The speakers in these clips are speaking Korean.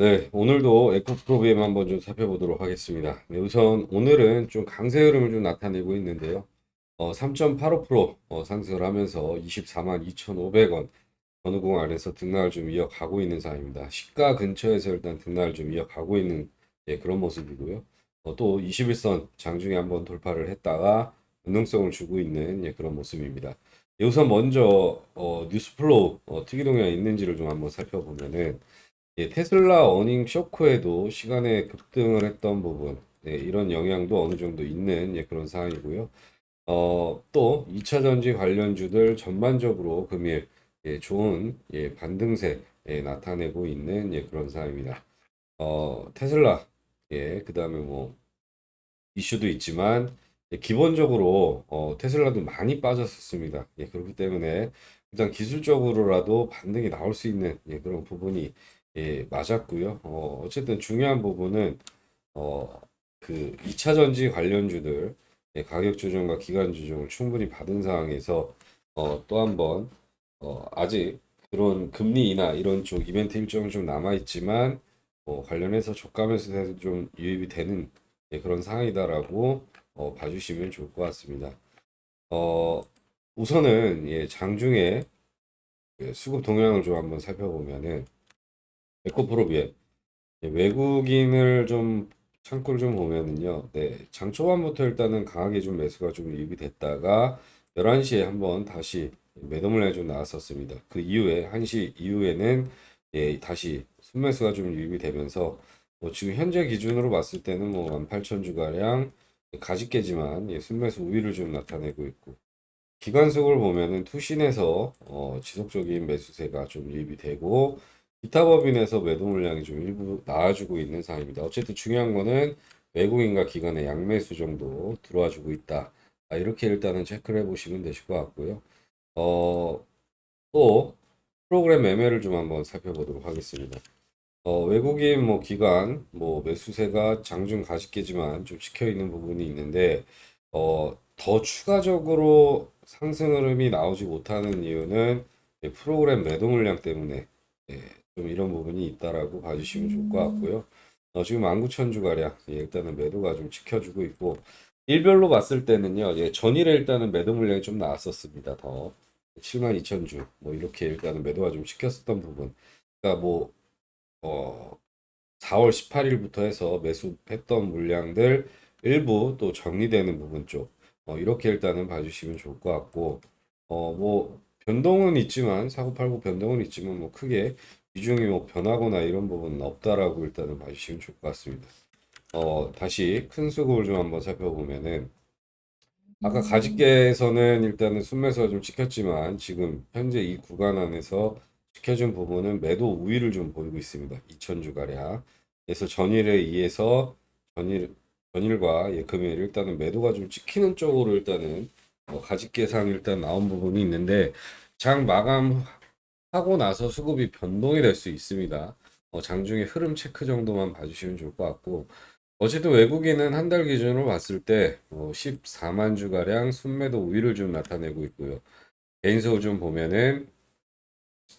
네, 오늘도 에코프로비엠 한번 좀 살펴보도록 하겠습니다. 네, 우선 오늘은 좀 강세 흐름을 좀 나타내고 있는데요. 어, 3.85% 어, 상승을 하면서 24만 2,500원 어느 공 안에서 등락을 좀 이어가고 있는 상황입니다. 시가 근처에서 일단 등락을 좀 이어가고 있는 예, 그런 모습이고요. 어, 또 21선 장중에 한번 돌파를 했다가 변동성을 주고 있는 예, 그런 모습입니다. 예, 우선 먼저 어, 뉴스플로우 어, 특이 동향이 있는지를 좀 한번 살펴보면은 예, 테슬라 어닝 쇼크에도 시간에 급등을 했던 부분, 네, 이런 영향도 어느 정도 있는 예, 그런 상황이고요. 어, 또 2차 전지 관련주들 전반적으로 금일 예, 좋은 예, 반등세 예, 나타내고 있는 예, 그런 상황입니다. 어, 테슬라, 예, 그 다음에 뭐 이슈도 있지만 예, 기본적으로 어, 테슬라도 많이 빠졌었습니다. 예, 그렇기 때문에 일단 기술적으로라도 반등이 나올 수 있는 예, 그런 부분이 예, 맞았고요. 어, 어쨌든 중요한 부분은 어, 그 2차 전지 관련주들 예, 가격 조정과 기간 조정을 충분히 받은 상황에서 어, 또 한번 어, 아직 그런 금리 인하 이런 쪽 이벤트 일정은 좀 남아 있지만 어, 관련해서 저가면서 좀 유입이 되는 예, 그런 상황이다라고 어, 봐주시면 좋을 것 같습니다. 어, 우선은 예, 장중에 예, 수급 동향을 좀 한번 살펴보면은 에코프로비에 예, 외국인을 좀 창구를 좀 보면은요, 네, 장 초반부터 일단은 강하게 좀 매수가 좀 유입이 됐다가 11시에 한번 다시 매도 물량이 좀 나왔었습니다. 그 이후에 1시 이후에는 예, 다시 순매수가 좀 유입이 되면서 뭐 지금 현재 기준으로 봤을 때는 뭐 18,000주가량 가집게지만 예, 순매수 우위를 좀 나타내고 있고 기관속을 보면은 투신에서 어, 지속적인 매수세가 좀 유입이 되고 기타 법인에서 매도 물량이 좀 일부 나와주고 있는 상황입니다. 어쨌든 중요한 거는 외국인과 기관의 양매수 정도 들어와주고 있다. 아, 이렇게 일단은 체크를 해보시면 되실 것 같고요. 어, 또 프로그램 매매를 좀 한번 살펴보도록 하겠습니다. 어, 외국인 뭐 기관 뭐 매수세가 장중 가십게지만 좀 찍혀 있는 부분이 있는데 어, 더 추가적으로 상승 흐름이 나오지 못하는 이유는 이 프로그램 매도 물량 때문에 예, 좀 이런 부분이 있다라고 봐주시면 좋을 것 같고요. 어, 지금 19,000주 가량 예, 일단은 매도가 좀 지켜주고 있고 일별로 봤을 때는요. 예, 전일에 일단은 매도 물량이 좀 나왔었습니다. 더 72,000주 뭐 이렇게 일단은 매도가 좀 시켰었던 부분. 그러니까 뭐 어, 4월 18일부터 해서 매수했던 물량들 일부 또 정리되는 부분 쪽 어, 이렇게 일단은 봐주시면 좋을 것 같고 어, 뭐 변동은 있지만 사고팔고 변동은 있지만 뭐 크게 비중이 뭐 변하거나 이런 부분은 없다라고 일단은 봐주시면 좋을 것 같습니다. 어, 다시 큰 수급을 좀 한번 살펴보면은 아까 가직계에서는 일단은 순매수가 좀 찍혔지만 지금 현재 이 구간 안에서 지켜준 부분은 매도 우위를 좀 보이고 있습니다. 2천주 가량. 그래서 전일에 의해서 전일 전일과 예, 금일 일단은 매도가 좀 찍히는 쪽으로 일단은 어, 가직계상 일단 나온 부분이 있는데 장 마감 하고 나서 수급이 변동이 될 수 있습니다. 어, 장중에 흐름 체크 정도만 봐주시면 좋을 것 같고 어쨌든 외국인은 한 달 기준으로 봤을 때 어, 14만 주가량 순매도 우위를 좀 나타내고 있고요. 개인소를 좀 보면은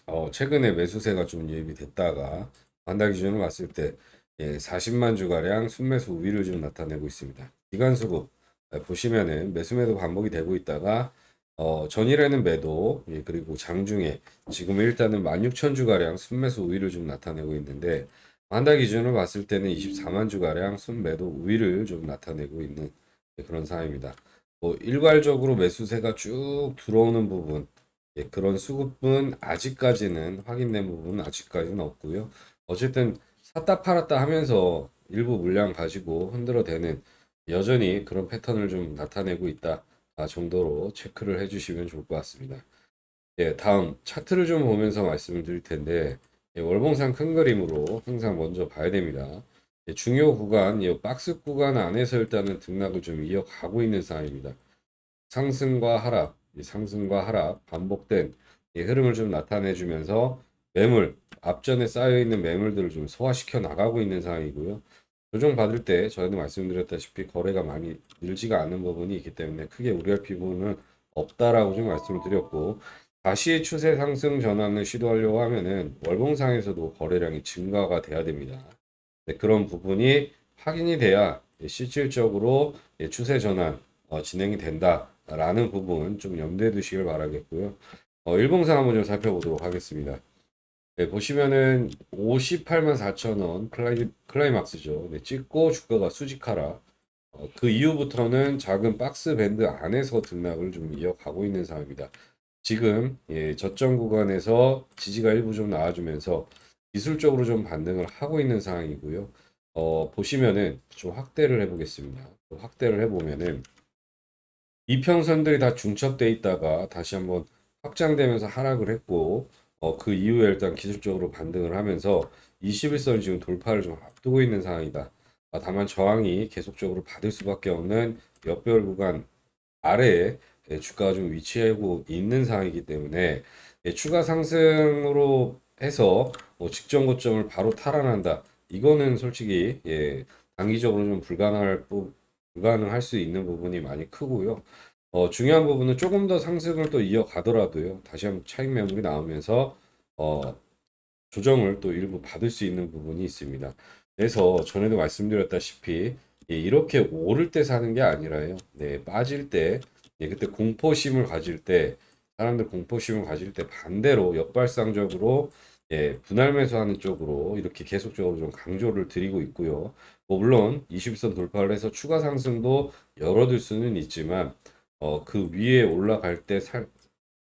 어, 최근에 매수세가 좀 유입이 됐다가 한 달 기준으로 봤을 때 예, 40만 주가량 순매수 우위를 좀 나타내고 있습니다. 기간 수급 예, 보시면은 매수매도 반복이 되고 있다가 어, 전일에는 매도 예, 그리고 장중에 지금 일단은 16,000주가량 순매수 우위를 좀 나타내고 있는데 한달 기준으로 봤을 때는 24만 주가량 순매도 우위를 좀 나타내고 있는 예, 그런 상황입니다. 뭐 일괄적으로 매수세가 쭉 들어오는 부분 예, 그런 수급은 아직까지는 확인된 부분은 아직까지는 없고요. 어쨌든 샀다 팔았다 하면서 일부 물량 가지고 흔들어대는 여전히 그런 패턴을 좀 나타내고 있다 아, 정도로 체크를 해주시면 좋을 것 같습니다. 예, 다음 차트를 좀 보면서 말씀을 드릴 텐데 예, 월봉상 큰 그림으로 항상 먼저 봐야 됩니다. 예, 중요 구간, 이 박스 구간 안에서 일단은 등락을 좀 이어가고 있는 상황입니다. 상승과 하락, 이 상승과 하락 반복된 이 흐름을 좀 나타내 주면서 매물 앞전에 쌓여 있는 매물들을 좀 소화시켜 나가고 있는 상황이고요. 조정 받을 때 저희도 말씀드렸다시피 거래가 많이 늘지가 않는 부분이 있기 때문에 크게 우려할 부분은 없다라고 좀 말씀을 드렸고 다시 추세 상승 전환을 시도하려고 하면은 월봉상에서도 거래량이 증가가 돼야 됩니다. 네, 그런 부분이 확인이 돼야 예, 실질적으로 예, 추세 전환 어, 진행이 된다라는 부분 좀 염두에 두시길 바라겠고요. 어, 일봉상 한번 좀 살펴보도록 하겠습니다. 네, 보시면은 58만 4천 원 클라이, 클라이막스죠. 네, 찍고 주가가 수직하라. 어, 그 이후부터는 작은 박스 밴드 안에서 등락을 좀 이어가고 있는 상황입니다. 지금 예, 저점 구간에서 지지가 일부 좀 나와주면서 기술적으로 좀 반등을 하고 있는 상황이고요. 어, 보시면은 좀 확대를 해보겠습니다. 확대를 해보면은 이평선들이 다 중첩돼 있다가 다시 한번 확장되면서 하락을 했고 어, 그 이후에 일단 기술적으로 반등을 하면서 21선 지금 돌파를 좀 앞두고 있는 상황이다. 아, 다만 저항이 계속적으로 받을 수밖에 없는 역별 구간 아래에 예, 주가가 좀 위치하고 있는 상황이기 때문에 예, 추가 상승으로 해서 뭐 직전 고점을 바로 탈환한다. 이거는 솔직히 예, 단기적으로 좀 불가능할 부, 불가능할 수 있는 부분이 많이 크고요. 어, 중요한 부분은 조금 더 상승을 또 이어가더라도요. 다시 한번 차익 매물이 나오면서 어, 조정을 또 일부 받을 수 있는 부분이 있습니다. 그래서 전에도 말씀드렸다시피 예, 이렇게 오를 때 사는 게 아니라요. 네, 빠질 때 예, 그때 공포심을 가질 때 사람들 공포심을 가질 때 반대로 역발상적으로 예, 분할 매수하는 쪽으로 이렇게 계속적으로 좀 강조를 드리고 있고요. 뭐 물론 20선 돌파를 해서 추가 상승도 열어둘 수는 있지만 어, 그 위에 올라갈 때 살,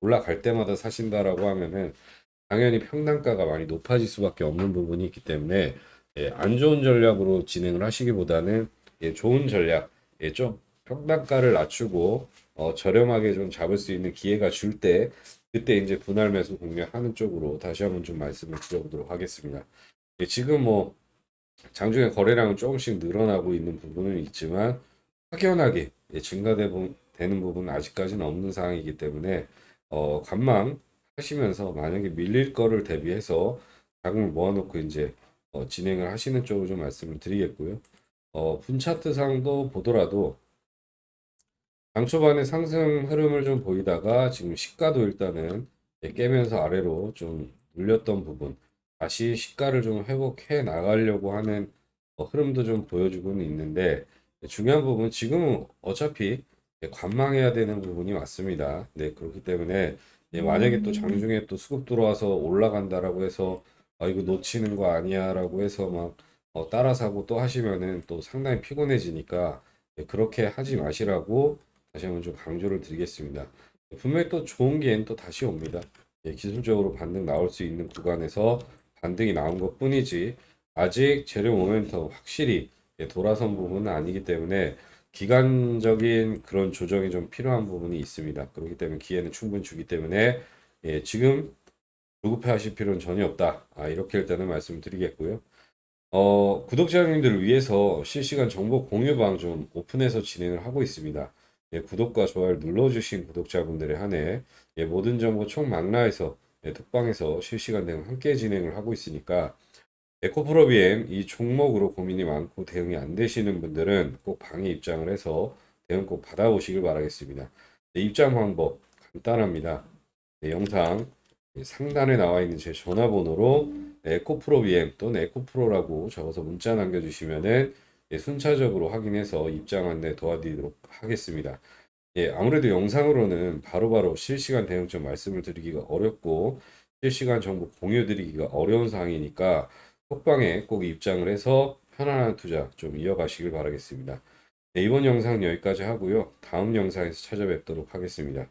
올라갈 때마다 사신다라고 하면은 당연히 평단가가 많이 높아질 수밖에 없는 부분이 있기 때문에 예, 안 좋은 전략으로 진행을 하시기보다는 예, 좋은 전략, 예, 좀 평단가를 낮추고 어, 저렴하게 좀 잡을 수 있는 기회가 줄 때 그때 이제 분할 매수 공략하는 쪽으로 다시 한번 좀 말씀을 드려보도록 하겠습니다. 예, 지금 뭐 장중에 거래량은 조금씩 늘어나고 있는 부분은 있지만 확연하게 예, 증가되 는 부분은 아직까지는 없는 상황이기 때문에 어, 관망 하시면서 만약에 밀릴 거를 대비해서 자금을 모아놓고 이제 어, 진행을 하시는 쪽으로 좀 말씀을 드리겠고요. 어, 분차트 상도 보더라도 장 초반에 상승 흐름을 좀 보이다가 지금 시가도 일단은 예, 깨면서 아래로 좀 눌렸던 부분 다시 시가를 좀 회복해 나가려고 하는 어, 흐름도 좀 보여주고는 있는데 예, 중요한 부분 지금은 어차피 예, 관망해야 되는 부분이 맞습니다. 네 그렇기 때문에 예, 만약에 또 장중에 또 수급 들어와서 올라간다라고 해서 아 이거 놓치는 거 아니야라고 해서 막 어, 따라 사고 또 하시면은 또 상당히 피곤해지니까 예, 그렇게 하지 마시라고 다시 한번 좀 강조를 드리겠습니다. 분명히 또 좋은 기회는 또 다시 옵니다. 예, 기술적으로 반등 나올 수 있는 구간에서 반등이 나온 것 뿐이지 아직 재료 모멘텀 확실히 예, 돌아선 부분은 아니기 때문에 기간적인 그런 조정이 좀 필요한 부분이 있습니다. 그렇기 때문에 기회는 충분히 주기 때문에 예, 지금 조급해 하실 필요는 전혀 없다. 아, 이렇게 일단은 말씀드리겠고요. 어, 구독자님들을 위해서 실시간 정보 공유 방 좀 오픈해서 진행을 하고 있습니다. 예, 구독과 좋아요를 눌러주신 구독자분들에 한해 예, 모든 정보 총망라해서 예, 톡방에서 실시간 대응 함께 진행을 하고 있으니까 에코프로비엠 이 종목으로 고민이 많고 대응이 안 되시는 분들은 꼭 방에 입장을 해서 대응 꼭 받아보시길 바라겠습니다. 네, 입장 방법 간단합니다. 네, 영상 상단에 나와 있는 제 전화번호로 에코프로비엠 또는 에코프로라고 적어서 문자 남겨주시면은 예, 순차적으로 확인해서 입장 안내 도와드리도록 하겠습니다. 예, 아무래도 영상으로는 바로바로 실시간 대응점 말씀을 드리기가 어렵고 실시간 정보 공유 드리기가 어려운 상황이니까 톡방에 꼭 입장을 해서 편안한 투자 좀 이어가시길 바라겠습니다. 네, 이번 영상 여기까지 하고요. 다음 영상에서 찾아뵙도록 하겠습니다.